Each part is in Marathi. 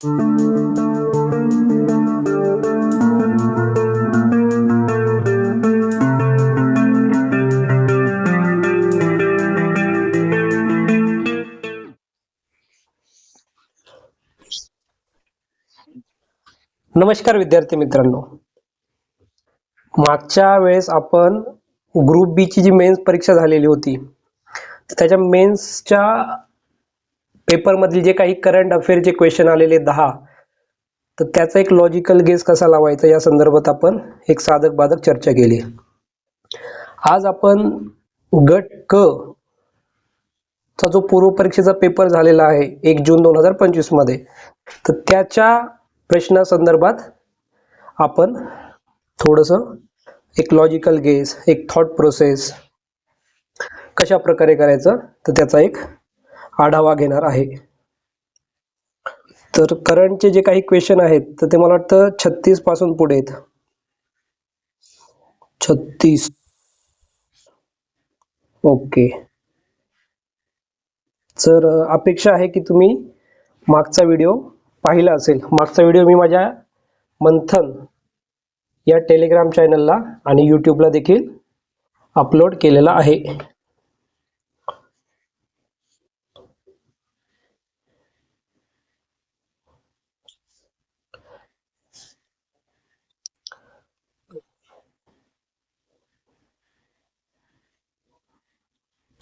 नमस्कार विद्यार्थी मित्रांनो. मागच्या वेळेस आपण ग्रुप बी ची जी मेन्स परीक्षा झालेली होती त्याच्या मेन्सच्या पेपरमधील जे काही करंट अफेअरचे क्वेश्चन आलेले दहा तर त्याचा एक लॉजिकल गेस कसा लावायचा? या संदर्भात आपण एक साधक बाधक चर्चा केली. आज आपण गट क चा जो पूर्व परीक्षेचा पेपर झालेला आहे एक जून दोन हजार पंचवीसमध्ये तर त्याच्या प्रश्नासंदर्भात आपण थोडस एक लॉजिकल गेस एक थॉट प्रोसेस कशा प्रकारे करायचं? तर त्याचा एक आढावा घेणार आहे. तर करंटचे जे काही क्वेश्चन आहेत तर ते मला वाटतं छत्तीसपासून पुढे आहेत. छत्तीस. ओके. तर अपेक्षा आहे की तुम्ही मागचा व्हिडिओ पाहिला असेल. मागचा व्हिडिओ मी माझ्या मंथन या टेलिग्राम चॅनलला आणि यूट्यूबला देखील अपलोड केलेला आहे.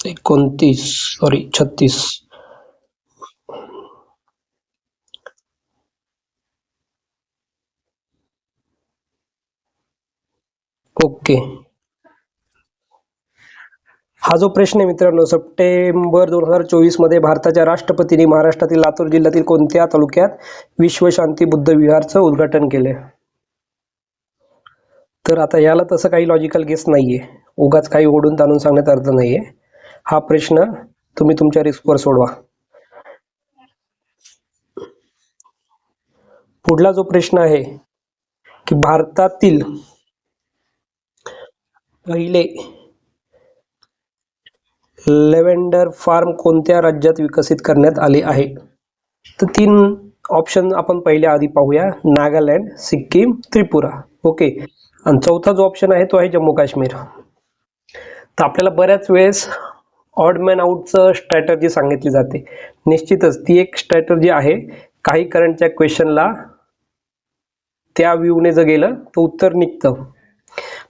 एकोणतीस सॉरी छत्तीस. ओके. हा जो प्रश्न आहे मित्रांनो सप्टेंबर दोन हजार चोवीसमध्ये भारताच्या राष्ट्रपतींनी महाराष्ट्रातील लातूर जिल्ह्यातील कोणत्या तालुक्यात विश्वशांती बुद्ध विहारचं उद्घाटन केले तर आता याला तसं काही लॉजिकल गेस नाहीये. उगाच काही ओढून ताणून सांगण्यात अर्थ नाहीये. हा प्रश्न तुम्ही तुमच्या रिस्कवर सोडवा. पुढला जो प्रश्न आहे की भारतातील पहिले लेव्हेंडर फार्म कोणत्या राज्यात विकसित करण्यात आले आहे? तर तीन ऑप्शन आपण पहिले आधी पाहूया. नागालँड सिक्कीम त्रिपुरा. ओके आणि चौथा जो ऑप्शन आहे तो आहे जम्मू काश्मीर तर आपल्याला बऱ्याच वेळेस ऑड मॅन आउटचं स्ट्रॅटर्जी सांगितली जाते. निश्चितच ती एक स्ट्रॅटर्जी आहे. काही करंटच्या क्वेश्चनला त्या व्ह्यूने जर गेलं तर उत्तर निघतं.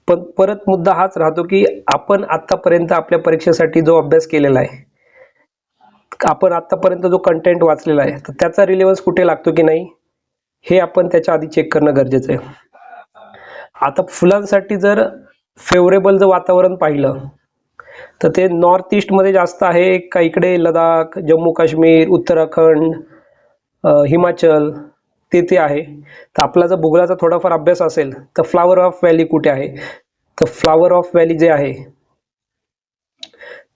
पण परत मुद्दा हाच राहतो की आपण आतापर्यंत आपल्या परीक्षेसाठी जो अभ्यास केलेला आहे आपण आतापर्यंत जो कंटेंट वाचलेला आहे तर त्याचा रिलेव्हन्स कुठे लागतो की नाही हे आपण त्याच्या आधी चेक करणं गरजेचं आहे. आता फुलांसाठी जर फेवरेबल जर वातावरण पाहिलं तर ते नॉर्थ ईस्टमध्ये जास्त आहे. का इकडे लडाख जम्मू काश्मीर उत्तराखंड हिमाचल ते ते आहे. तर आपला जर भूगोलाचा थोडाफार अभ्यास असेल तर फ्लावर ऑफ व्हॅली कुठे आहे? तर फ्लावर ऑफ व्हॅली जे आहे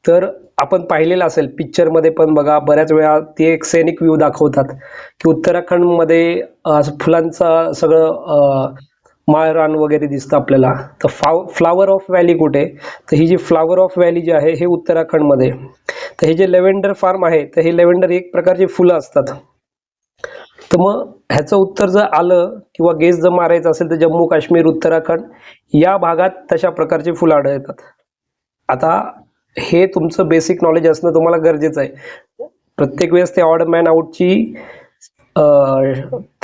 तर आपण पाहिलेलं असेल पिक्चरमध्ये पण बघा बऱ्याच वेळा ते एक सैनिक व्ह्यू दाखवतात. की उत्तराखंडमध्ये फुलांचा सगळं माळरान वगैरे दिसतं आपल्याला. तर फाव फ्लावर ऑफ व्हॅली कुठे? तर ही जी फ्लावर ऑफ व्हॅली जी आहे हे उत्तराखंडमध्ये तर हे जे लेव्हेंडर फार्म आहे तर हे लेव्हेंडर एक प्रकारची फुलं असतात. तर मग ह्याचं उत्तर जर आलं किंवा गेस जर मारायचं असेल तर जम्मू काश्मीर उत्तराखंड या भागात तशा प्रकारची फुलं आढळतात. आता हे तुमचं बेसिक नॉलेज असणं तुम्हाला गरजेचं आहे. प्रत्येक वेळेस ते ऑड मॅन आउटची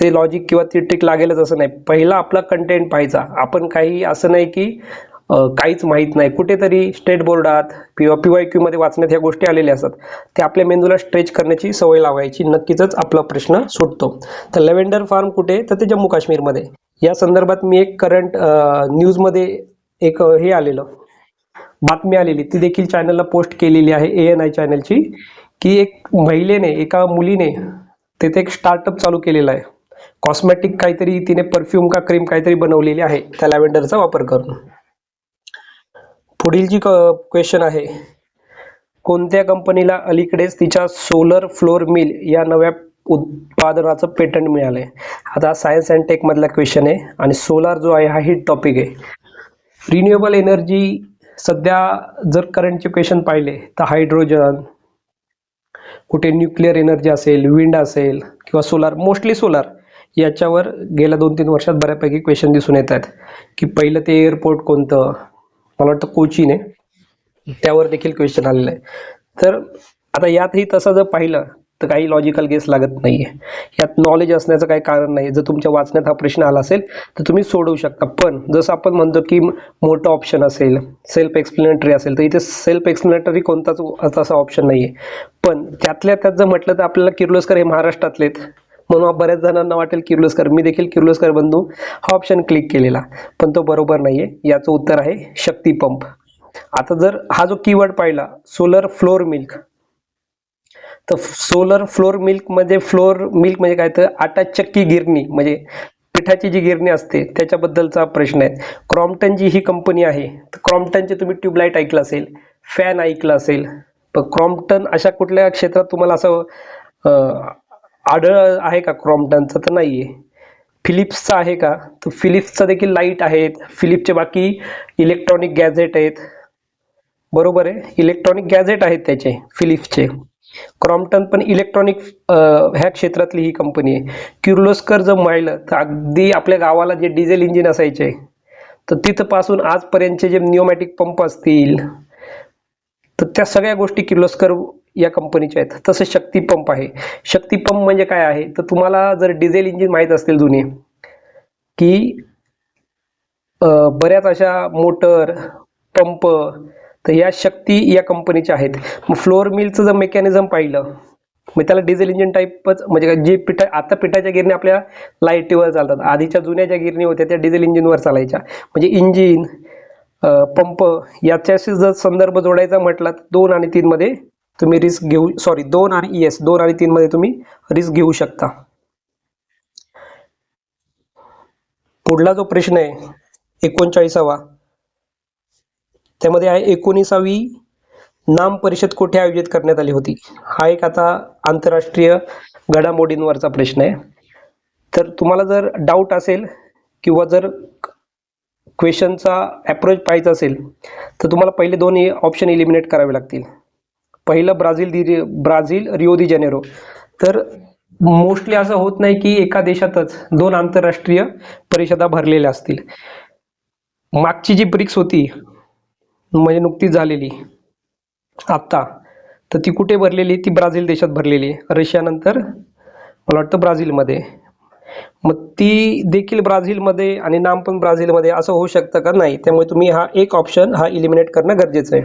ते लॉजिक किंवा ती ट्रिक लागेलच असं नाही. पहिला आपला कंटेंट पाहायचा. आपण काही असं नाही की काहीच माहीत नाही. कुठेतरी स्टेट बोर्डात किंवा पी वाय क्यू मध्ये वाचण्यात ह्या गोष्टी आलेल्या असतात. ते आपल्या मेंदूला स्ट्रेच करण्याची सवय लावायची. नक्कीच आपला प्रश्न सुटतो. तर लेव्हेंडर फार्म कुठे? तर ते जम्मू काश्मीरमध्ये. या संदर्भात मी एक करंट न्यूजमध्ये एक हे आलेलं. बातमी आलेली. ती देखील चॅनलला पोस्ट केलेली आहे ए एन आय चॅनलची की एक महिलेने एका मुलीने तिथे एक स्टार्टअप चालू केलेला आहे. कॉस्मेटिक काहीतरी तिने परफ्यूम का क्रीम काहीतरी बनवलेली आहे त्या लॅव्हेंडरचा वापर करून. पुढील जी क्वेश्चन आहे कोणत्या कंपनीला अलीकडेच तिच्या सोलर फ्लोर मिल या नव्या उत्पादनाचं पेटंट मिळालंय? आता सायन्स अँड टेक मधला क्वेश्चन आहे आणि सोलार जो आहे हा हिट टॉपिक आहे. रिन्युएबल एनर्जी सध्या जर करंटचे क्वेश्चन पाहिले तर हायड्रोजन कुठे न्यूक्लिअर एनर्जी असेल विंड असेल किंवा सोलार मोस्टली सोलार याच्यावर गेल्या दोन तीन वर्षात बऱ्यापैकी क्वेश्चन दिसून येत आहेत. की पहिलं ते एअरपोर्ट कोणतं? मला वाटतं कोचीन आहे. त्यावर देखील क्वेश्चन आलेलं आहे. तर आता यातही तसं जर पाहिलं तर काही लॉजिकल गेस लागत नाहीये. यात नॉलेज असण्याचं काही कारण नाही जर तुमच्या वाचण्यात हा प्रश्न आला असेल तर तुम्ही सोडवू शकता. पण जसं आपण म्हणतो की मोठं ऑप्शन असेल सेल्फ एक्सप्लेनेटरी असेल तर इथे सेल्फ एक्सप्लेनेटरी कोणताच असा ऑप्शन नाहीये. पण त्यातल्या त्यात जर म्हटलं तर आपल्याला किर्लोस्कर हे महाराष्ट्रातलेत म्हणून बऱ्याच जणांना वाटेल किर्लोस्कर. मी देखील किर्लोस्कर बंधू. हा ऑप्शन क्लिक केलेला. पण तो बरोबर नाहीये. याचं उत्तर आहे शक्तीपंप आता जर हा जो कीवर्ड पाहिला सोलर फ्लोर मिल्क तर सोलर फ्लोर मिल्क म्हणजे फ्लोर मिल्क म्हणजे काय तर आटा चक्की गिरणी म्हणजे पिठाची जी गिरणी असते त्याच्याबद्दलचा प्रश्न आहे. क्रॉम्प्टन जी ही कंपनी आहे. तर क्रॉम्प्टनचे तुम्ही ट्यूबलाईट ऐकलं असेल फॅन ऐकलं असेल पण क्रॉम्प्टन अशा कुठल्या क्षेत्रात तुम्हाला असं आढळ आहे का क्रॉम्प्टनचं तर नाहीये. फिलिप्सचा आहे का? तर फिलिप्सचा देखील लाइट आहेत. फिलिप्सचे बाकी इलेक्ट्रॉनिक गॅजेट आहेत. बरोबर आहे? इलेक्ट्रॉनिक गॅजेट आहेत त्याचे फिलिप्सचे क्रॉम्प्टन पण इलेक्ट्रॉनिक ह्या क्षेत्रातली ही कंपनी आहे. किर्लोस्कर जर पाहिलं तर अगदी आपल्या गावाला जे डिझेल इंजिन असायचे तर तिथं पासून आजपर्यंतचे जे न्यूमॅटिक पंप असतील तर त्या सगळ्या गोष्टी किर्लोस्कर या कंपनीच्या आहेत. तसं शक्ती पंप आहे. शक्ती पंप म्हणजे काय आहे? तर तुम्हाला जर डिझेल इंजिन माहीत असतील जुने की बऱ्याच अशा मोटर पंप तर या शक्ती या कंपनीच्या आहेत. मग फ्लोअर मिलचं जर मेकॅनिझम पाहिलं मग त्याला डिझेल इंजिन टाईपच म्हणजे काय जे पिठा आता पिठाच्या गिरणी आपल्या लाईटीवर चालतात. आधीच्या जुन्या ज्या गिरणी होत्या त्या डिझेल इंजिनवर चालायच्या. म्हणजे इंजिन पंप याच्याशी जर संदर्भ जोडायचा म्हटला तर दोन आणि तीन मध्ये तुम्ही रिस्क घेऊ सॉरी दोन आणि येस दोन आणि तीन मध्ये तुम्ही रिस्क घेऊ शकता. पुढला जो प्रश्न आहे एकोणचाळीसावा त्यामध्ये आहे एकोणीसावी नाम परिषद कुठे आयोजित करण्यात आली होती? हा एक आता आंतरराष्ट्रीय घडामोडींवरचा प्रश्न आहे. तर तुम्हाला जर डाऊट असेल किंवा जर क्वेश्चनचा अप्रोच पाहायचा असेल तर तुम्हाला पहिले दोन ऑप्शन इलिमिनेट करावे लागतील. पहिलं Brazil the Brazil Rio de Janeiro. तर मोस्टली असं होत नाही की एका देशातच दोन आंतरराष्ट्रीय परिषदा भरलेल्या असतील. मागची जी ब्रिक्स होती म्हणजे नुकतीच झालेली. आत्ता. तर ती कुठे भरलेली? ती ब्राझील देशात भरलेली. आहे रशियानंतर मला वाटतं ब्राझीलमध्ये. मग ती देखील ब्राझीलमध्ये आणि नाम पण ब्राझीलमध्ये असं होऊ शकतं का? नाही. त्यामुळे तुम्ही हा एक ऑप्शन हा इलिमिनेट करणं गरजेचं आहे.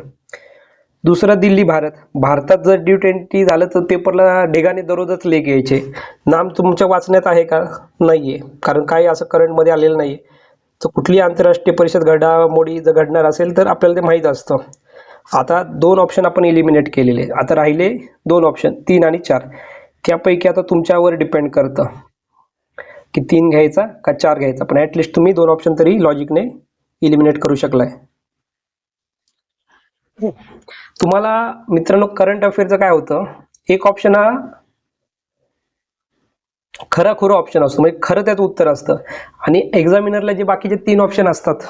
दुसरं दिल्ली भारत. भारतात जर डी ट्वेंटी झालं तर पेपरला ढेगाने दररोजच लेख यायचे. नाम तुमच्या वाचण्यात आहे का? नाही आहे कारण काही असं करंटमध्ये आलेलं नाही आहे तर कुठली आंतरराष्ट्रीय परिषद घडामोडी जर घडणार असेल तर आपल्याला ते माहीत असतं. आता दोन ऑप्शन आपण इलिमिनेट केलेले. आता राहिले दोन ऑप्शन तीन आणि चार. त्यापैकी आता तुमच्यावर डिपेंड करतं. की तीन घ्यायचा का चार घ्यायचा? पण ॲटलिस्ट तुम्ही दोन ऑप्शन तरी लॉजिकने इलिमिनेट करू शकलाय. तुम्हाला मित्रांनो करंट अफेअरचं काय होतं? एक ऑप्शन हा खरा खुरं ऑप्शन असतो. म्हणजे खरं त्यात उत्तर असतं. आणि एक्झामिनरला जे बाकीचे तीन ऑप्शन असतात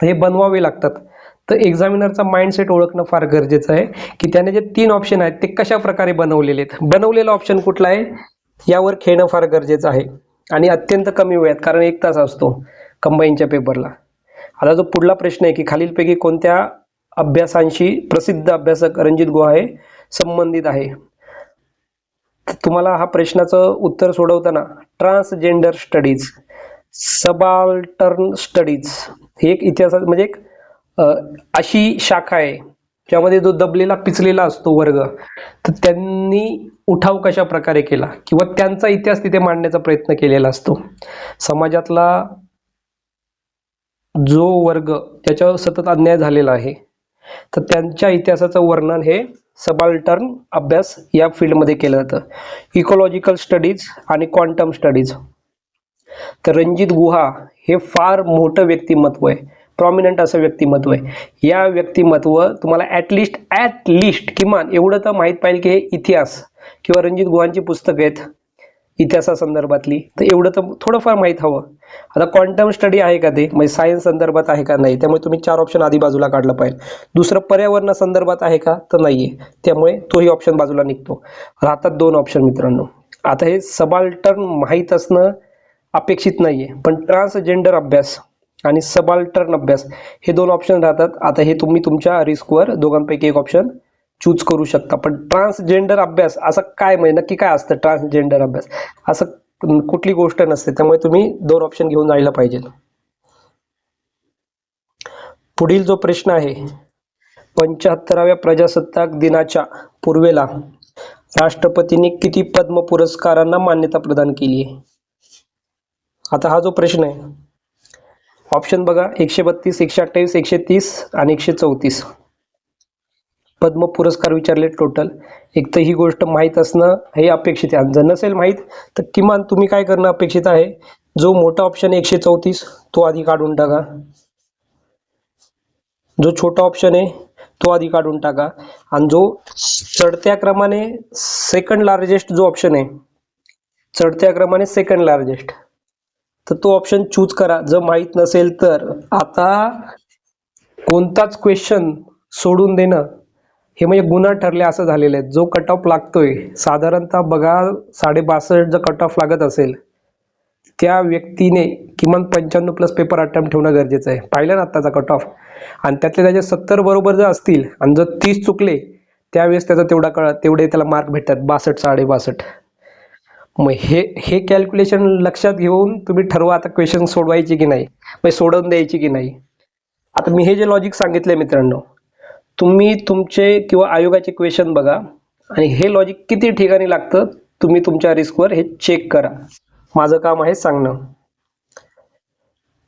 हे बनवावे लागतात. तर एक्झामिनरचा माइंडसेट ओळखणं फार गरजेचं आहे की त्याने जे तीन ऑप्शन आहेत ते कशा प्रकारे बनवलेले आहेत. बनवलेला ऑप्शन कुठला आहे? यावर खेळणं फार गरजेचं आहे. आणि अत्यंत कमी वेळात कारण एक तास असतो कंबाईनच्या पेपरला आता जो पुढला प्रश्न आहे की खालीलपैकी कोणत्या अभ्यासांशी प्रसिद्ध अभ्यासक रणजित गुहा हे संबंधित आहे? तुम्हाला हा प्रश्नाचं उत्तर सोडवताना ट्रान्सजेंडर स्टडीज सबाल्टर्न स्टडीज हे एक इतिहासात म्हणजे एक अशी शाखा आहे ज्यामध्ये जो दबलेला पिचलेला असतो वर्ग तर त्यांनी उठाव कशा प्रकारे केला किंवा त्यांचा इतिहास तिथे मांडण्याचा प्रयत्न केलेला असतो. समाजातला जो वर्ग त्याच्यावर सतत अन्याय झालेला आहे तर त्यांच्या इतिहासाचं वर्णन हे सबाल्टर्न अभ्यास या फील्डमध्ये केलं जातं. इकोलॉजिकल स्टडीज आणि क्वांटम स्टडीज तर रणजित गुहा हे फार मोठं व्यक्तिमत्व आहे. प्रॉमिनंट असं व्यक्तिमत्व आहे. या व्यक्तिमत्व तुम्हाला ॲटलिस्ट ॲट लिस्ट किमान एवढं तर माहीत पाहिजे की हे इतिहास किंवा रणजित गुहांची पुस्तकं आहेत. इतिहासासंदर्भातली. तर एवढं तर थोडंफार माहीत हवं. आता क्वांटम स्टडी आहे का ते? म्हणजे सायन्स संदर्भात आहे का नाही? त्यामुळे तुम्ही चार ऑप्शन आधी बाजूला काढलं पाहिजे. दुसरं पर्यावरणा संदर्भात आहे का? तर नाहीये. त्यामुळे तोही ऑप्शन बाजूला निघतो. राहतात दोन ऑप्शन मित्रांनो. आता हे सबाल्टर्न माहीत असणं अपेक्षित नाहीये. पण ट्रान्सजेंडर अभ्यास आणि सबाल्टर्न अभ्यास हे दोन ऑप्शन राहतात. आता हे तुम्ही तुमच्या रिस्कवर दोघांपैकी एक ऑप्शन चूज करू शकता. पण ट्रान्सजेंडर अभ्यास असं काय म्हणजे नक्की काय असतं ट्रान्सजेंडर अभ्यास? असं कुठली गोष्ट नसते. त्यामुळे तुम्ही दोन ऑप्शन घेऊन जायला पाहिजे. पुढील जो प्रश्न आहे पंच्याहत्तराव्या प्रजासत्ताक दिनाच्या पूर्वेला राष्ट्रपतींनी किती पद्म पुरस्कारांना मान्यता प्रदान केली आहे? आता हा जो प्रश्न आहे ऑप्शन बघा एकशे बत्तीस एकशे अठ्ठावीस एकशे तीस आणि एकशे चौतीस. पद्म पुरस्कार विचारले टोटल एक तर ही गोष्ट माहीत असणं हे अपेक्षित आहे. आणि जर नसेल माहीत तर किमान तुम्ही काय करणं अपेक्षित आहे? जो मोठा ऑप्शन आहे एकशे चौतीस तो आधी काढून टाका. जो छोटा ऑप्शन आहे तो आधी काढून टाका. आणि जो चढत्या क्रमाने सेकंड लार्जेस्ट जो ऑप्शन आहे चढत्या क्रमाने सेकंड लार्जेस्ट तर तो ऑप्शन चूज करा. जर माहीत नसेल तर. आता कोणताच क्वेश्चन सोडून देणं हे म्हणजे गुन्हा ठरले असं झालेलं आहे. जो कट ऑफ लागतोय साधारणतः बघा साडे बासष्ट जर कट ऑफ लागत असेल त्या व्यक्तीने किमान पंच्याण्णव प्लस पेपर अटेम्प्ट ठेवणं गरजेचं आहे. पाहिलं ना आत्ताचा कट ऑफ आणि त्यातले त्याचे सत्तर बरोबर जर असतील आणि जर तीस चुकले त्यावेळेस त्याचा तेवढा कळ तेवढे त्याला मार्क भेटतात. बासष्ट साडे बासष्ट मग हे हे कॅल्क्युलेशन लक्षात घेऊन तुम्ही ठरवा आता क्वेश्चन सोडवायचे की नाही मग सोडवून द्यायची की नाही. आता मी हे जे लॉजिक सांगितलंय मित्रांनो तुम्ही तुमचे किंवा आयोगाचे क्वेश्चन बघा आणि हे लॉजिक किती ठिकाणी लागतं तुम्ही तुमच्या रिस्कवर हे चेक करा. माझं काम आहे सांगणं.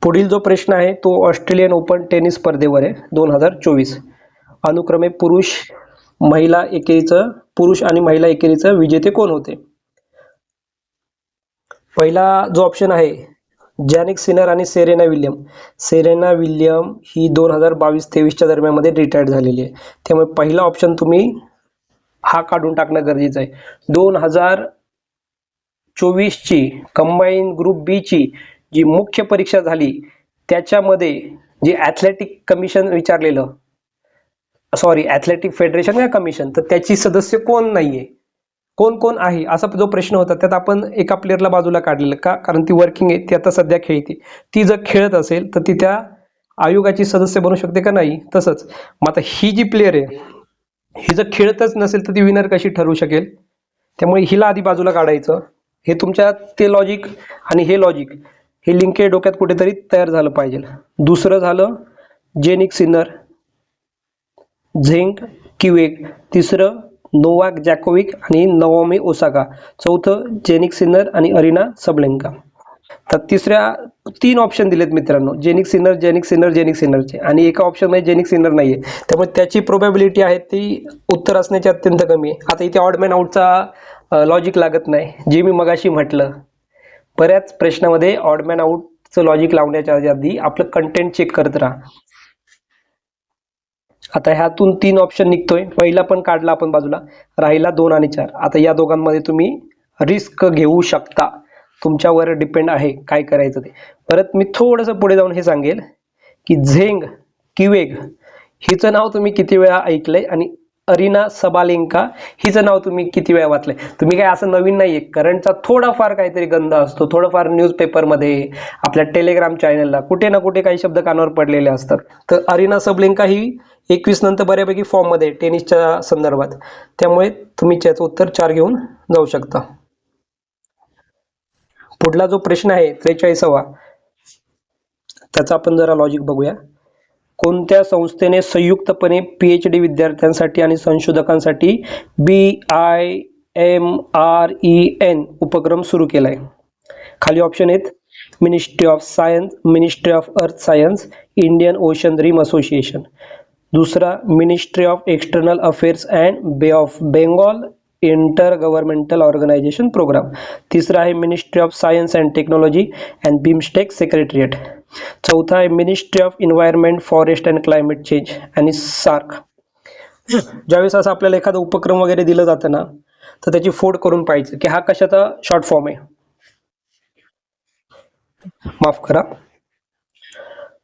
पुढील जो प्रश्न आहे तो ऑस्ट्रेलियन ओपन टेनिस स्पर्धेवर आहे दोन हजार चोवीस. अनुक्रमे पुरुष महिला एकेरीचं पुरुष आणि महिला एकेरीचं विजेते कोण होते? पहिला जो ऑप्शन आहे जॅनिक सिनर आणि सेरेना विल्यम. सेरेना विल्यम ही दोन हजार बावीस तेवीसच्या दरम्यानमध्ये रिटायर्ड झालेली आहे. त्यामुळे पहिला ऑप्शन तुम्ही हा काढून टाकणं गरजेचं आहे. दोन हजार चोवीसची कंबाईन ग्रुप बीची जी मुख्य परीक्षा झाली त्याच्यामध्ये जे ॲथलेटिक कमिशन विचारलेलं सॉरी ॲथलेटिक फेडरेशन का कमिशन तर त्याची सदस्य कोण नाहीये? कोण कोण आहे? असा जो प्रश्न होता त्यात आपण एका प्लेअरला बाजूला काढलेलं का? कारण ती वर्किंग आहे ती आता सध्या खेळते. ती जर खेळत असेल तर ती त्या आयोगाची सदस्य बनू शकते का नाही? तसंच. मग आता ही जी प्लेअर आहे ही जर खेळतच नसेल तर ती विनर कशी ठरवू शकेल? त्यामुळे हिला आधी बाजूला काढायचं. हे तुमच्या ते लॉजिक आणि हे लॉजिक हे लिंके डोक्यात कुठेतरी तयार झालं पाहिजे. दुसरं झालं जेनिक सिन्नर झेंक किवेक. तिसरं नोवाक जॅकोविक आणि नवोमी ओसाका चौथं जेनिक सिन्नर आणि अरिना सबलेंका. तर तिसऱ्या तीन ऑप्शन दिलेत मित्रांनो. Jannik Sinner Jannik Sinner Jannik सिन्नरचे. आणि एका ऑप्शनमध्ये जेनिक सिन्नर नाहीये. त्यामुळे त्याची प्रोबॅबिलिटी आहे ती उत्तर असण्याची अत्यंत कमी आहे. आता इथे ऑडमॅन आउटचा लॉजिक लागत नाही. जे मी मगाशी म्हटलं. बऱ्याच प्रश्नामध्ये ऑडमॅन आउटचं लॉजिक लावण्याच्या आधी आपलं कंटेंट चेक करत राहा. आता ह्यातून तीन ऑप्शन निघतोय. पहिला पण काढला आपण बाजूला. राहिला दोन आणि चार. आता या दोघांमध्ये तुम्ही रिस्क घेऊ शकता. तुमच्यावर डिपेंड आहे काय करायचं ते. परत मी थोडंसं पुढे जाऊन हे सांगेल की झेंग किवेग हिचं नाव तुम्ही किती वेळा ऐकलंय आणि अरिना सबालेंका हिचं नाव तुम्ही किती वेळा वाचलंय? तुम्ही काय असं नवीन नाहीये. करंटचा थोडाफार काहीतरी गंध असतो. थोडंफार न्यूजपेपरमध्ये आपल्या टेलिग्राम चॅनलला कुठे ना कुठे काही शब्द कानावर पडलेले असतात. तर अरिना सबलेंका ही एकवीस नंतर बऱ्यापैकी फॉर्ममध्ये टेनिसच्या संदर्भात. त्यामुळे तुम्ही त्याचं उत्तर चार घेऊन जाऊ शकता. पुढला जो प्रश्न आहे त्रेचाळीसावा त्याचा आपण जरा लॉजिक बघूया. कोणत्या संस्थेने संयुक्तपणे पी एच डी विद्यार्थ्यांसाठी आणि संशोधकांसाठी B I M R E N उपक्रम सुरू केला आहे खाली ऑप्शन आहेत. Ministry of science ministry of earth science Indian ocean dream association दुसरा ministry of external affairs and बे of Bengal inter governmental organisation programme. तिसरा आहे ministry of science and technology and BIMSTEC secretariat चौथा आहे ministry of environment forest and climate change आणि सार्क ज्यावेळेस असं आपल्याला एखादा उपक्रम वगैरे दिलं जातं ना तर त्याची फोड करून पाहिजे की हा कशाचा शॉर्ट फॉर्म आहे. माफ करा.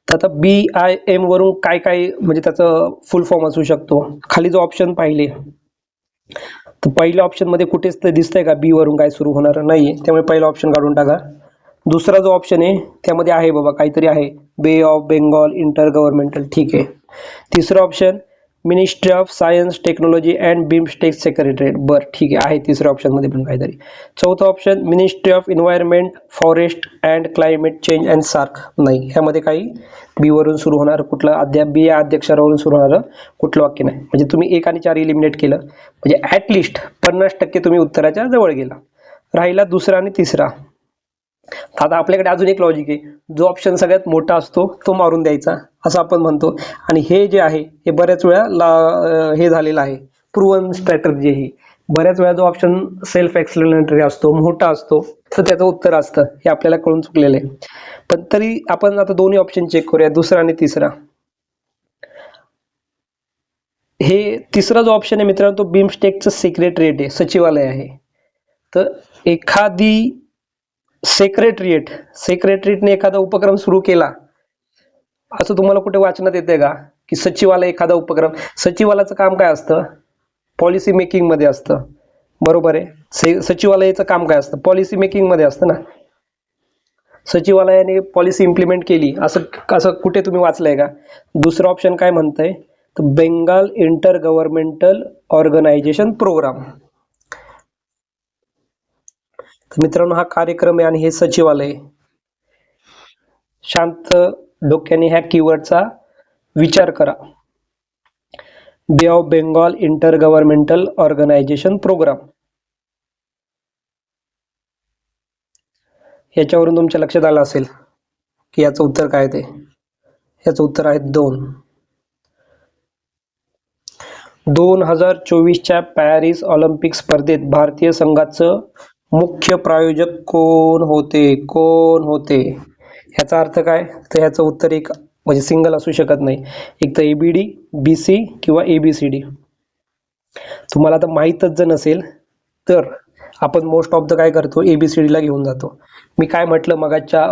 तर आता बी आय एम वरून काय काय म्हणजे त्याचं फुल फॉर्म असू शकतो. खाली जो ऑप्शन पाहिले. तर पहिल्या ऑप्शनमध्ये कुठेच तर दिसतंय का बी वरून काय सुरू होणार? नाहीये. त्यामुळे पहिला ऑप्शन काढून टाका. दुसरा जो ऑप्शन आहे त्यामध्ये आहे बाबा काहीतरी आहे. बे ऑफ बेंगॉल इंटर गव्हर्नमेंटल ठीक आहे. तिसरं option ministry of science technology and BIMSTEC secretariat बरं ठीक आहे. आहे तिसऱ्या ऑप्शनमध्ये पण काहीतरी. चौथं option ministry of environment forest and climate change and SAARC नाही ह्यामध्ये काही बीवरून सुरू होणार कुठलं अद्याप बी या अध्यक्षरावरून सुरू होणारं कुठलं वाक्य नाही. म्हणजे तुम्ही एक आणि चार इलिमिनेट केलं. म्हणजे ॲटलिस्ट पन्नास टक्के तुम्ही उत्तराच्या जवळ गेला. राहिला दुसरा आणि तिसरा. आता आपल्याकडे अजून एक लॉजिक आहे. जो ऑप्शन सगळ्यात मोठा असतो तो मारून द्यायचा असं आपण म्हणतो. आणि हे जे आहे हे बऱ्याच वेळा ला हे झालेलं आहे. प्रूवन स्ट्रॅटर्जी ही. बऱ्याच वेळा जो ऑप्शन सेल्फ एक्सप्लेनेटरी असतो मोठा असतो तर त्याचं उत्तर असतं. हे आपल्याला कळून चुकलेलं आहे. पण तरी आपण आता दोन्ही ऑप्शन चेक करूया दुसरा आणि तिसरा. हे तिसरा जो ऑप्शन आहे मित्रांनो तो बिमस्टेकचं रेट आहे सचिवालय आहे. तर एखादी सेक्रेटरिएट सेक्रेटरीटने एखादा उपक्रम सुरू केला. असं तुम्हाला कुठे वाचण्यात येते का? की सचिवालय एखादा उपक्रम? सचिवालयाचं काम काय असतं? पॉलिसी मेकिंगमध्ये असतं. बरोबर आहे? से सचिवालयाचं काम काय असतं? पॉलिसी मेकिंगमध्ये असतं ना. सचिवालयाने पॉलिसी इम्प्लिमेंट केली. असं असं कुठे तुम्ही वाचलंय का? दुसरं ऑप्शन काय म्हणतंय? तर Bengal inter governmental organisation programme मित्रांनो हा कार्यक्रम आहे आणि हे सचिवालय. शांत डोक्याने ह्या कीवर्डचा विचार करा. Bay of Bengal inter governmental organisation programme याच्यावरून तुमच्या लक्षात आलं असेल की याचं उत्तर काय ते? याचं उत्तर आहे दोन. दोन हजार चोवीसच्या पॅरिस ऑलिम्पिक स्पर्धेत भारतीय संघाचं मुख्य प्रायोजक कोण होते? कोण होते? ह्याचा अर्थ काय? तर ह्याचं उत्तर एक म्हणजे सिंगल असू शकत नाही. एक तर A B D B C किंवा एबीसीडी तुम्हाला आता माहीतच जर नसेल तर आपण मोस्ट ऑफ द काय करतो? एबीसीडी ला घेऊन जातो. मी काय म्हटलं मगाच्या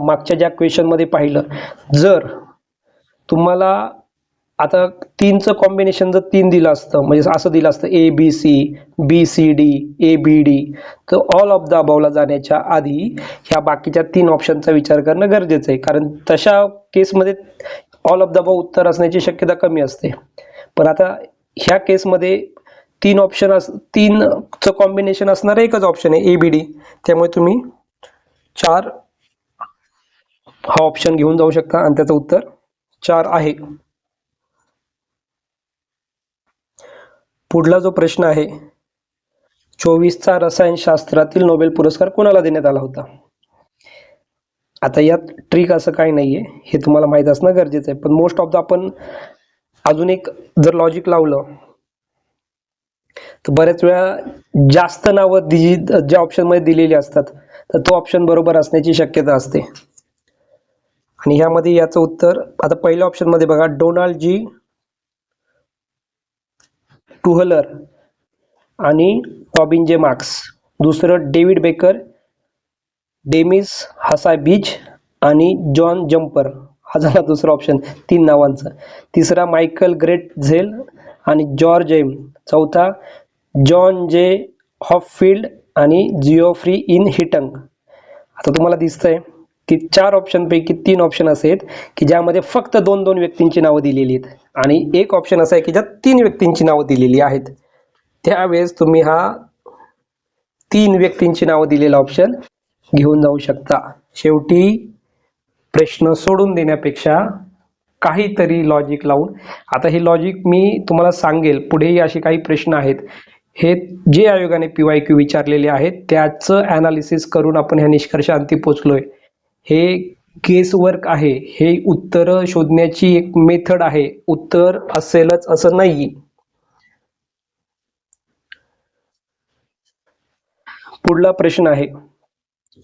मागच्या ज्या क्वेश्चनमध्ये पाहिलं जर तुम्हाला आता तीनचं कॉम्बिनेशन जर तीन दिलं असतं म्हणजे असं दिलं असतं A B C B C D A B D तर ऑल ऑफ द अबावला जाण्याच्या आधी ह्या बाकीच्या तीन ऑप्शनचा विचार करणं गरजेचं आहे. कारण तशा केसमध्ये ऑल ऑफ द अबाव उत्तर असण्याची शक्यता कमी असते. पण आता ह्या केसमध्ये तीन ऑप्शन अस तीनचं कॉम्बिनेशन असणार एकच ऑप्शन आहे ए बी डी त्यामुळे तुम्ही चार हा ऑप्शन घेऊन जाऊ शकता. आणि त्याचं उत्तर चार आहे. पुढला जो प्रश्न आहे चोवीसचा रसायनशास्त्रातील नोबेल पुरस्कार कोणाला देण्यात आला होता? आता यात ट्रिक असं काही नाहीये हे तुम्हाला माहीत असणं गरजेचं आहे. पण मोस्ट ऑफ द आपण अजून एक जर लॉजिक लावलं तर बऱ्याच वेळा जास्त नावं दि ज्या ऑप्शनमध्ये दिलेली असतात तर तो ऑप्शन बरोबर असण्याची शक्यता असते. आणि ह्यामध्ये याचं उत्तर आता पहिल्या ऑप्शनमध्ये बघा डोनाल्ड जी टुहलर आणि रॉबिन जे मार्क्स. दुसरं डेव्हिड बेकर डेमिस हसाबीज आणि जॉन जम्पर. हा झाला दुसरा ऑप्शन तीन नावांचा. तिसरा मायकल ग्रेट झेल आणि जॉर्ज एम. चौथा जॉन जे हॉफफिल्ड आणि जिओफ्री इन हिटंग. आता तुम्हाला दिसतंय की चार ऑप्शनपैकी तीन ऑप्शन असे आहेत की ज्यामध्ये फक्त दोन दोन व्यक्तींची नावं दिलेली आहेत. आणि एक ऑप्शन असा आहे की ज्यात तीन व्यक्तींची नावं दिलेली आहेत. त्यावेळेस तुम्ही हा तीन व्यक्तींची नावं दिलेला ऑप्शन घेऊन जाऊ शकता. शेवटी प्रश्न सोडून देण्यापेक्षा काहीतरी लॉजिक लावून. आता हे लॉजिक मी तुम्हाला सांगेल. पुढेही असे काही प्रश्न आहेत. हे जे आयोगाने पी वाय क्यू विचारलेले आहेत त्याचं अनालिसिस करून आपण ह्या निष्कर्षांती पोचलोय. हे केस वर्क आहे. हे उत्तर शोधण्याची एक मेथड आहे. उत्तर असेलच असं नाही पुढला प्रश्न आहे.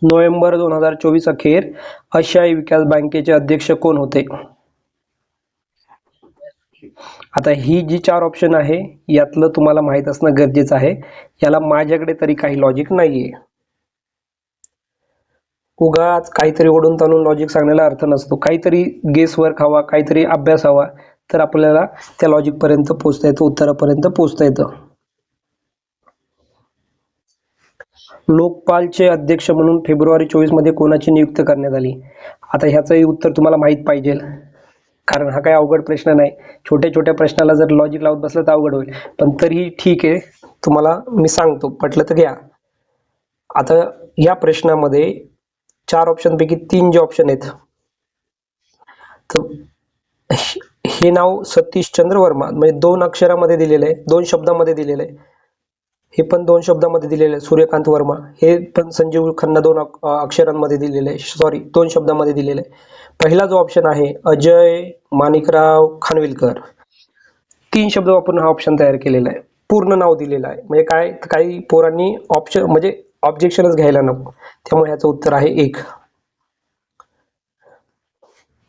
नोव्हेंबर दोन हजार चोवीस अखेर आशियाई विकास बँकेचे अध्यक्ष कोण होते? आता ही जी चार ऑप्शन आहे यातलं तुम्हाला माहीत असणं गरजेचं आहे. याला माझ्याकडे तरी काही लॉजिक नाहीये. उगाच काहीतरी ओढून ताणून लॉजिक सांगण्याला अर्थ नसतो. काहीतरी गेस वर्क हवा काहीतरी अभ्यास हवा तर आपल्याला त्या लॉजिक पर्यंत पोहोचता येतं उत्तरापर्यंत पोहोचता येतं. लोकपालचे अध्यक्ष म्हणून फेब्रुवारी चोवीसमध्ये कोणाची नियुक्ती करण्यात आली? आता ह्याचंही उत्तर तुम्हाला माहीत पाहिजे. कारण हा काही अवघड प्रश्न नाही. छोट्या छोट्या प्रश्नाला जर लॉजिक लावत बसलं तर अवघड होईल. पण तरीही ठीक आहे. तुम्हाला मी सांगतो. पटलं तर घ्या. आता या प्रश्नामध्ये चार ऑप्शन पैकी तीन जे ऑप्शन आहेत. तर हे नाव सतीश चंद्र वर्मा म्हणजे दोन अक्षरामध्ये दिलेलं आहे दोन शब्दामध्ये दिलेलं आहे. हे पण दोन शब्दामध्ये दिलेलं आहे सूर्यकांत वर्मा. हे पण संजीव खन्ना दोन अक्षरांमध्ये दिलेलं आहे. सॉरी दोन शब्दामध्ये दिलेलं आहे. पहिला जो ऑप्शन आहे अजय माणिकराव खानविलकर. तीन शब्द वापरून हा ऑप्शन तयार केलेला आहे. पूर्ण नाव दिलेलं आहे. म्हणजे काय काही पोरांनी ऑप्शन म्हणजे ऑब्जेक्शनच घ्यायला नको. त्यामुळे याचं उत्तर आहे एक.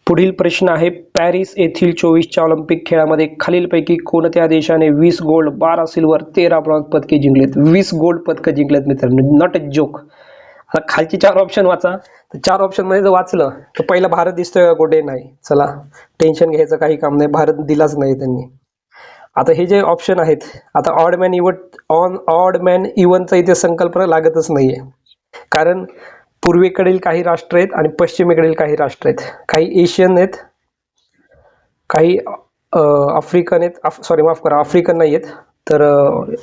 पुढील प्रश्न आहे पॅरिस येथील चोवीसच्या ऑलिम्पिक खेळामध्ये खालीलपैकी कोणत्या देशाने वीस गोल्ड बारा सिल्वर तेरा ब्रॉन्झ पदके जिंकलेत? वीस गोल्ड पदकं जिंकलेत मित्रांनो. नॉट अ जोक आता खालचे चार ऑप्शन वाचा. तर चार ऑप्शनमध्ये जर वाचलं तर पहिला भारत दिसतोय का? कुठे? नाही. चला. टेन्शन घ्यायचं काही काम नाही. भारत दिलाच नाही त्यांनी. आता हे जे ऑप्शन आहेत आता odd man even on odd man इव्हनचा इथे संकल्पना लागतच नाहीये. कारण पूर्वेकडील काही राष्ट्र आहेत आणि पश्चिमेकडील काही राष्ट्र आहेत. काही एशियन आहेत काही आफ्रिकन आहेत सॉरी माफ करा आफ्रिकन नाही आहेत तर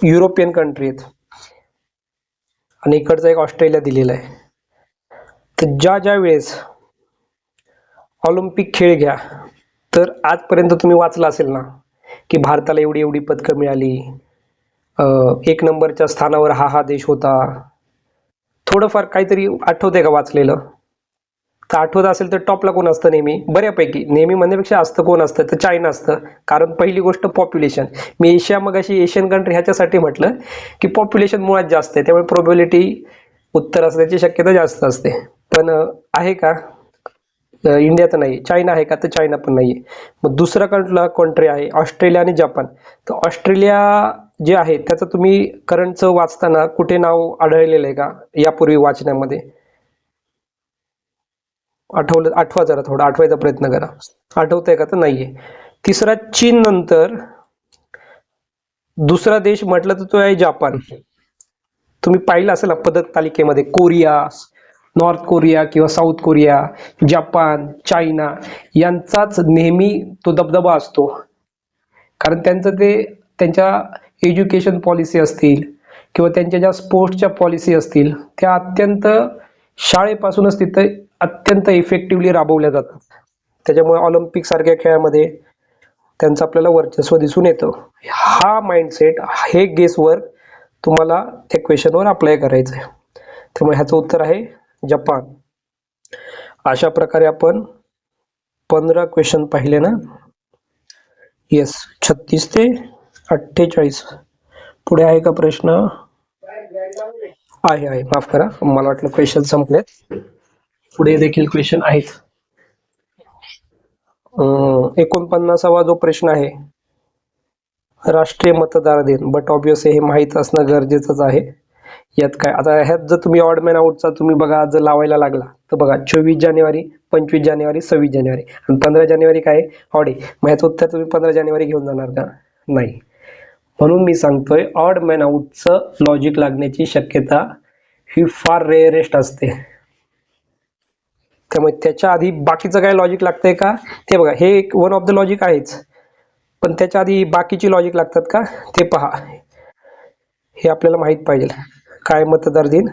युरोपियन कंट्री आहेत. आणि इकडचा एक ऑस्ट्रेलिया दिलेला आहे. तर ज्या ज्या वेळेस ऑलिम्पिक खेळ घ्या तर आजपर्यंत तुम्ही वाचला असेल ना की भारताला एवढी एवढी पदकं मिळाली. एक नंबरच्या स्थानावर हा हा देश होता. थोडंफार काहीतरी आठवतंय का वाचलेलं? तर आठवत असेल तर टॉपला कोण असतं नेहमी? बऱ्यापैकी. नेहमी म्हणण्यापेक्षा असतं कोण असतं? तर चायना असतं. कारण पहिली गोष्ट पॉप्युलेशन. मी एशिया मग अशी एशियन कंट्री ह्याच्यासाठी म्हटलं की पॉप्युलेशन मुळात जास्त आहे. त्यामुळे प्रोबॅबिलिटी उत्तर असण्याची शक्यता जास्त असते. पण आहे का? इंडिया तर नाही चायना आहे का तर चायना पण नाहीये. मग दुसरा कुठला कंट्री आहे? ऑस्ट्रेलिया आणि जपान. तर ऑस्ट्रेलिया जे आहे त्याचं तुम्ही करंटचं वाचताना कुठे नाव आढळलेलं आहे का? यापूर्वी वाचण्यामध्ये. आठवलं आठवा जरा थोडा आठवायचा प्रयत्न करा. आठवतंय का तर नाहीये. तिसरा चीन नंतर दुसरा देश म्हटलं तर तो आहे जपान. तुम्ही पाहिलं असेल ना पदक तालिकेमध्ये कोरिया नॉर्थ कोरिया किंवा साऊथ कोरिया जपान चायना यांचाच नेहमी तो दबदबा असतो. कारण त्यांचं ते त्यांच्या एज्युकेशन पॉलिसी असतील किंवा त्यांच्या ज्या स्पोर्ट्सच्या पॉलिसी असतील त्या अत्यंत शाळेपासूनच तिथं अत्यंत इफेक्टिव्हली राबवल्या जातात. त्याच्यामुळे ऑलिम्पिक सारख्या खेळामध्ये त्यांचं आपल्याला वर्चस्व दिसून येतं. हा माइंडसेट हे गेसवर तुम्हाला त्या क्वेश्चनवर अप्लाय करायचं आहे त्यामुळे ह्याचं उत्तर आहे जपान. अशा प्रकारे आपण पंधरा क्वेश्चन पाहिले ना? येस छत्तीस ते अठ्ठेचाळीस. पुढे आहे का प्रश्न? आहे आहे. माफ करा. मला वाटलं क्वेश्चन संपलेत. पुढे देखील क्वेश्चन आहेत. एकोणपन्नासावा जो प्रश्न आहे राष्ट्रीय मतदार दिन बट ऑबियस हे माहीत असणं गरजेचंच आहे. यात काय? आता ह्यात जर तुम्ही ऑड मॅन आउटचा तुम्ही बघा जर लावायला लागला तर बघा चोवीस जानेवारी पंचवीस जानेवारी सव्वीस जानेवारी आणि पंधरा जानेवारी काय? ऑड आहे. मग ह्याचं उत्तर तुम्ही पंधरा जानेवारी घेऊन जाणार का? नाही. म्हणून मी सांगतोय ऑड मॅन आउटचं लॉजिक लागण्याची शक्यता ही फार रेअरेस्ट असते. त्यामुळे त्याच्या आधी बाकीचं काय लॉजिक लागतंय का? ते बघा हे एक वन ऑफ द लॉजिक आहेच. पण त्याच्या आधी बाकीची लॉजिक लागतात का? ते पहा. हे आपल्याला माहीत पाहिजे. काय मतदार दिन?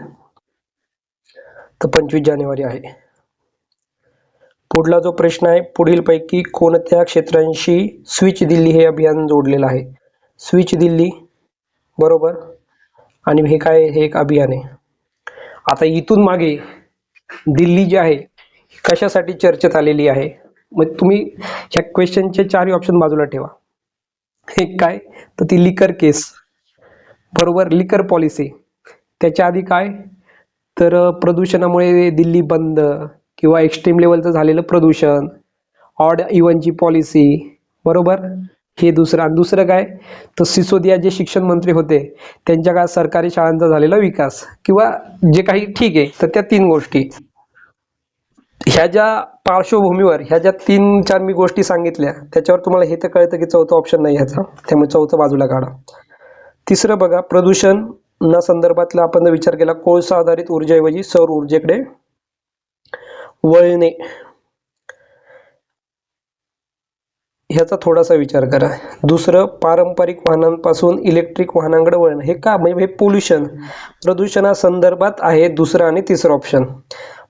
तर पंचवीस जानेवारी आहे. पुढला जो प्रश्न आहे पुढील पैकी कोणत्या क्षेत्रांशी स्विच दिल्ली हे अभियान जोडलेलं आहे? स्विच दिल्ली बरोबर? आणि हे काय हे एक अभियान आहे. आता इथून मागे दिल्ली जी आहे कशासाठी चर्चेत आलेली आहे? मग तुम्ही ह्या क्वेश्चनचे चारही ऑप्शन बाजूला ठेवा. एक काय? तर ती लिकर केस बरोबर? लिकर पॉलिसी त्याच्या आधी काय? तर प्रदूषणामुळे दिल्ली बंद किंवा एक्स्ट्रीम लेवलचं झालेलं प्रदूषण ऑड इव्हनची पॉलिसी बरोबर? हे दुसरं आणि दुसरं काय? तर सिसोदिया जे शिक्षण मंत्री होते त्यांच्या काळात सरकारी शाळांचा झालेला विकास किंवा जे काही ठीक आहे तर त्या तीन गोष्टी. ह्या ज्या पार्श्वभूमीवर ह्या ज्या तीन चार मी गोष्टी सांगितल्या त्याच्यावर तुम्हाला हे तर कळतं की चौथा ऑप्शन नाही ह्याचा. त्यामुळे चौथं बाजूला काढा. तिसरं बघा प्रदूषण ना संदर्भातला आपण जर विचार केला कोळसा आधारित ऊर्जेऐवजी सौर ऊर्जेकडे वळणे. ह्याचा थोडासा विचार करा. दुसरं पारंपरिक वाहनांपासून इलेक्ट्रिक वाहनांकडे वळणं. हे का? म्हणजे हे पोल्युशन. प्रदूषणासंदर्भात आहे दुसरं आणि तिसरं ऑप्शन.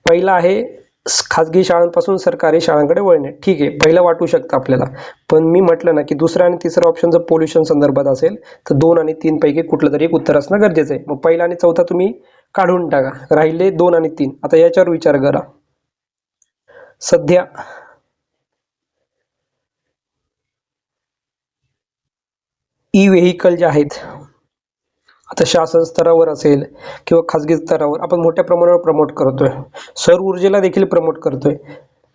पहिला आहे खाजगी शाळांपासून सरकारी शाळांकडे वळणे. ठीक आहे पहिलं वाटू शकतं आपल्याला. पण मी म्हटलं ना की दुसरं आणि तिसरा ऑप्शन जर पोल्युशन संदर्भात असेल तर दोन आणि तीन पैकी कुठलं तरी एक उत्तर असणं गरजेचं आहे. मग पहिला आणि चौथा तुम्ही काढून टाका. राहिले दोन आणि तीन. आता याच्यावर विचार करा. सध्या ई व्हेकल जे आहेत आता शासन स्तरावर असेल किंवा खाजगी स्तरावर आपण मोठ्या प्रमाणावर प्रमोट करतोय. सौर ऊर्जेला देखील प्रमोट करतोय.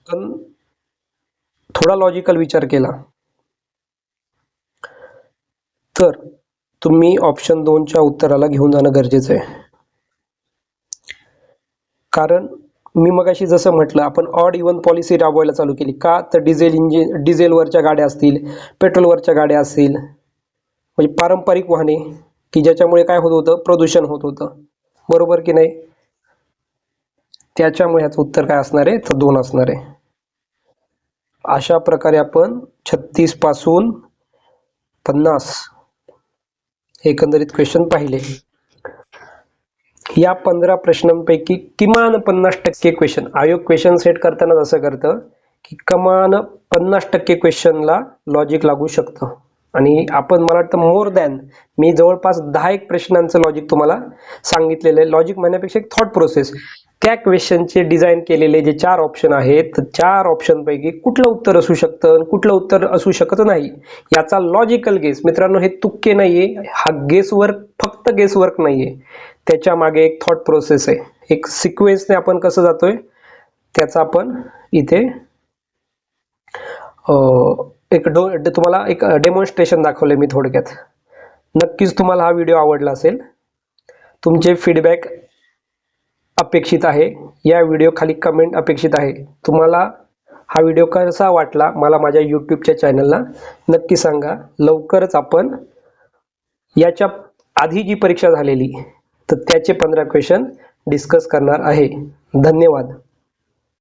पण थोडा लॉजिकल विचार केला. तर तुम्ही ऑप्शन दोनच्या उत्तराला घेऊन जाणं गरजेचं आहे. कारण मी मगाशी जसं म्हटलं आपण ऑड इव्हन पॉलिसी राबवायला चालू केली. का तर डिझेल इंजिन डिझेलवरच्या गाड्या असतील पेट्रोलवरच्या गाड्या असतील. म्हणजे पारंपरिक वाहने. की ज्याच्यामुळे काय होत होतं? प्रदूषण होत होतं. बरोबर की नाही? त्याच्यामुळे ह्याचं उत्तर काय असणार आहे? तर दोन असणार आहे. अशा प्रकारे आपण छत्तीसपासून पन्नास एकंदरीत क्वेश्चन पाहिले. या पंधरा प्रश्नांपैकी किमान पन्नास टक्के क्वेश्चन आयोग क्वेश्चन सेट करताना असं करतं की कमान पन्नास टक्के क्वेश्चनला लॉजिक लागू शकतं. आणि आपण मला वाटतं मोर दॅन मी जवळपास दहा एक प्रश्नांचं लॉजिक तुम्हाला सांगितलेलं आहे. लॉजिक म्हणण्यापेक्षा एक थॉट प्रोसेस त्या क्वेश्चनचे डिझाईन केलेले जे चार ऑप्शन आहेत चार ऑप्शन पैकी कुठलं उत्तर असू शकतं आणि कुठलं उत्तर असू शकत नाही? याचा लॉजिकल गेस मित्रांनो हे तुक्के नाहीये. हा गेस वर्क फक्त गेस वर्क नाहीये. त्याच्यामागे एक थॉट प्रोसेस आहे. एक सिक्वेन्सने आपण कसं जातोय? त्याचा आपण इथे एक डो तुम्हाला एक डेमॉन्स्ट्रेशन दाखवलं मी थोडक्यात. नक्कीच तुम्हाला हा व्हिडिओ आवडला असेल. तुमचे फीडबॅक अपेक्षित आहे. या व्हिडिओ खाली कमेंट अपेक्षित आहे. तुम्हाला हा व्हिडिओ कसा वाटला मला माझ्या यूट्यूबच्या चॅनलला नक्की सांगा. लवकरच आपण याच्या आधी जी परीक्षा झालेली तर त्याचे पंधरा क्वेश्चन डिस्कस करणार आहे. धन्यवाद.